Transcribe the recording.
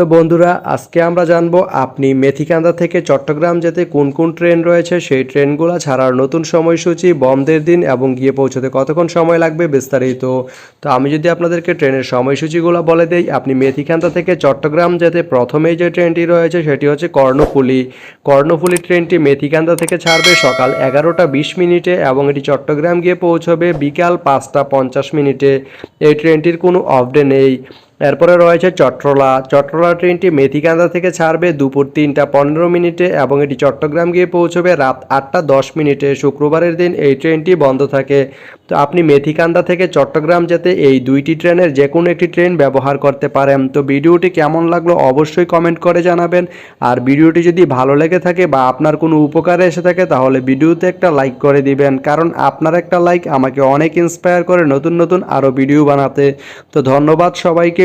তো বন্ধুরা, আজকে আমরা জানব আপনি মেথিকান্দা থেকে চট্টগ্রাম যেতে কোন কোন ট্রেন রয়েছে? সেই ট্রেনগুলো ছাড়ার নতুন সময়সূচি, বন্ধের দিন এবং গিয়ে পৌঁছতে কতক্ষণ সময় লাগবে বিস্তারিত। তো আমি যদি আপনাদেরকে ট্রেনের সময়সূচিগুলো বলে দেই, আপনি মেথিকান্দা থেকে চট্টগ্রাম যেতে প্রথমেই যে ট্রেনটি রয়েছে সেটি হচ্ছে কর্ণফুলি। কর্ণফুলি ট্রেনটি মেথিকান্দা থেকে ছাড়বে সকাল এগারোটা বিশ মিনিটে এবং এটি চট্টগ্রাম গিয়ে পৌঁছবে বিকাল পাঁচটা পঞ্চাশ মিনিটে। এই ট্রেনটির কোনো অফ ডে নেই। এরপরে রয়েছে চট্টলা চট্টলা ট্রেনটি মেথিকান্দা থেকে ছাড়বে দুপুর তিনটা পনেরো মিনিটে এবং এটি চট্টগ্রাম গিয়ে পৌঁছবে রাত আটটা দশ মিনিটে। শুক্রবারের দিন এই ট্রেনটি বন্ধ থাকে। তো আপনি মেথিকান্দা থেকে চট্টগ্রাম যেতে এই দুইটি ট্রেনের যে কোনো একটি ট্রেন ব্যবহার করতে পারেন। তো ভিডিওটি কেমন লাগল অবশ্যই কমেন্ট করে জানাবেন। আর ভিডিওটি যদি ভালো লেগে থাকে বা আপনার কোনো উপকারে এসে থাকে তাহলে ভিডিওতে একটা লাইক করে দিবেন। কারণ আপনার একটা লাইক আমাকে অনেক ইন্সপায়ার করে নতুন নতুন আরও ভিডিও বানাতে। তো ধন্যবাদ সবাইকে।